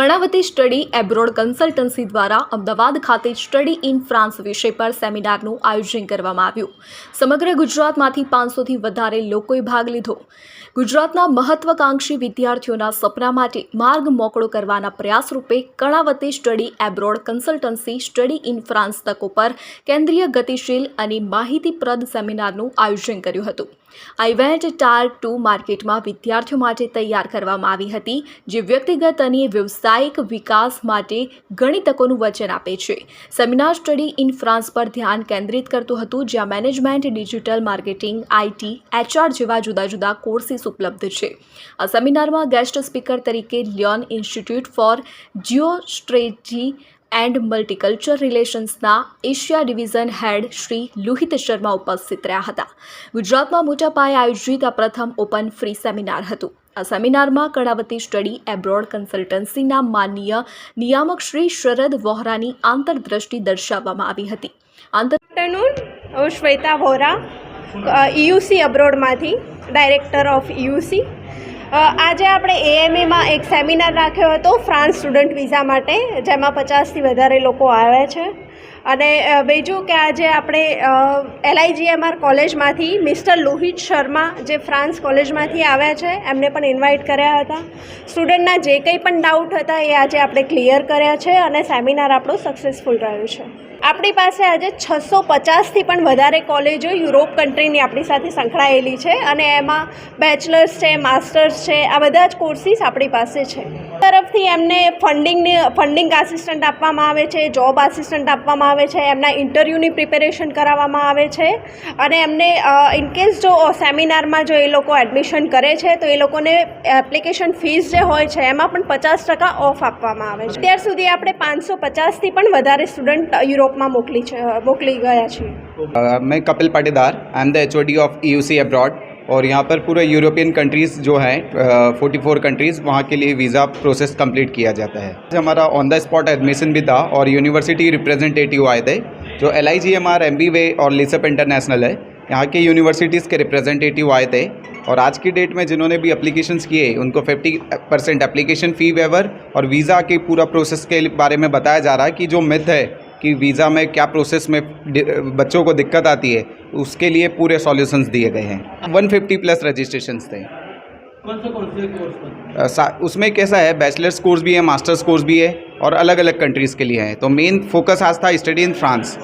Karnavati study abroad consultancy દ્વારા અમદાવાદ ખાતે study in France વિષય પર સેમિનારનું આયોજન કરવામાં આવ્યું. સમગ્ર ગુજરાતમાંથી પાંચસોથી વધારે લોકોએ ભાગ લીધો. ગુજરાતના મહત્વાકાંક્ષી વિદ્યાર્થીઓના સપના માટે માર્ગ મોકળો કરવાના પ્રયાસ રૂપે Karnavati study abroad consultancy study in France તકો પર કેન્દ્રીય ગતિશીલ અને માહિતીપ્રદ સેમિનારનું આયોજન કર્યું હતું. આ ઇવેન્ટ ટાર ટુ માર્કેટમાં વિદ્યાર્થીઓ માટે તૈયાર કરવામાં આવી હતી, જે વ્યક્તિગત અને વ્યવસાયિક વિકાસ માટે ઘણી તકોનું વચન આપે છે. સેમિનાર સ્ટડી ઇન ફ્રાન્સ પર ધ્યાન કેન્દ્રિત કરતું હતું, જ્યાં management, digital marketing IT HR જેવા જુદા જુદા કોર્સીસ ઉપલબ્ધ છે. આ સેમિનારમાં ગેસ્ટ સ્પીકર તરીકે Lyon institute for geo strategy and multiculture રિલેશન્સના Asia division head Shri Luhit Sharma ઉપસ્થિત રહ્યા હતા. ગુજરાતમાં મોટા પાયે આયોજિત આ પ્રથમ ઓપન ફ્રી સેમિનાર હતું. આ સેમિનારમાં કર્ણાવતી સ્ટડી એબ્રોડ કન્સલ્ટન્સીના માનનીય નિયામક શ્રી શરદ વોહરાની આંતરદ્રષ્ટિ દર્શાવવામાં આવી હતી. આંતરનું શ્વેતા વોરા ઇયુસી અબ્રોડમાંથી, ડાયરેક્ટર ઓફ ઇયુસી આજે આપણે એએમએમાં એક સેમિનાર રાખ્યો હતો ફ્રાન્સ સ્ટુડન્ટ વિઝા માટે, જેમાં પચાસથી વધારે લોકો આવ્યા છે. અને બીજું કે આજે આપણે એલઆઈજીએમઆર કોલેજમાંથી મિસ્ટર લોહિત શર્મા જે ફ્રાન્સ કોલેજમાંથી આવ્યા છે, એમને પણ ઇન્વાઇટ કર્યા હતા. સ્ટુડન્ટના જે કંઈ પણ ડાઉટ હતા એ આજે આપણે ક્લિયર કર્યા છે અને સેમિનાર આપણો સક્સેસફુલ રહ્યું છે. આપણી પાસે આજે છસો પચાસથી પણ વધારે કોલેજો યુરોપ કન્ટ્રીની આપણી સાથે સંકળાયેલી છે અને એમાં બેચલર્સ છે, માસ્ટર્સ છે, આ બધા જ કોર્સીસ આપણી પાસે છે. તરફથી એમને ફંડિંગની ફંડિંગ આસિસ્ટન્ટ આપવામાં આવે છે જોબ આસિસ્ટન્ટ આપવામાં આવે છે, એમના ઇન્ટરવ્યૂની પ્રિપેરેશન કરાવવામાં આવે છે અને એમને ઇનકેસ જો સેમિનારમાં જો એ લોકો એડમિશન કરે છે, તો એ લોકોને એપ્લિકેશન ફીસ જે હોય છે, એમાં પણ પચાસ ટકા ઓફ આપવામાં આવે છે. અત્યાર સુધી આપણે પાંચસો પચાસથી પણ વધારે સ્ટુડન્ટ યુરોપમાં મોકલી છે, મોકલી ગયા છીએ. મેં Kapil Patidar I am the HOD of UC abroad और यहाँ पर पूरे यूरोपियन कंट्रीज़ जो हैं फोर्टी फोर कंट्रीज़ वहाँ के लिए वीज़ा प्रोसेस कंप्लीट किया जाता है। हमारा ऑन द स्पॉट एडमिशन भी था और यूनिवर्सिटी रिप्रेजेंटेटिव आए थे, जो L I G M R M B वे और लिसअप इंटरनेशनल है। यहाँ के यूनिवर्सिटीज़ के रिप्रेजेंटेटिव आए थे और आज की डेट में जिन्होंने भी एप्लीकेशंस किए, उनको 50 परसेंट एप्लीकेशन फ़ी वेवर और वीज़ा के पूरा प्रोसेस के बारे में बताया जा रहा है कि जो मिथ है कि वीज़ा में क्या प्रोसेस में बच्चों को दिक्कत आती है उसके लिए पूरे सॉल्यूशंस दिए गए हैं। 150 प्लस रजिस्ट्रेशन थे। कौन से कौन से कोर्स में? उसमें कैसा है बैचलर्स कोर्स भी है मास्टर्स कोर्स भी है और अलग अलग कंट्रीज़ के लिए है। तो मेन फोकस आज था स्टडी इन फ्रांस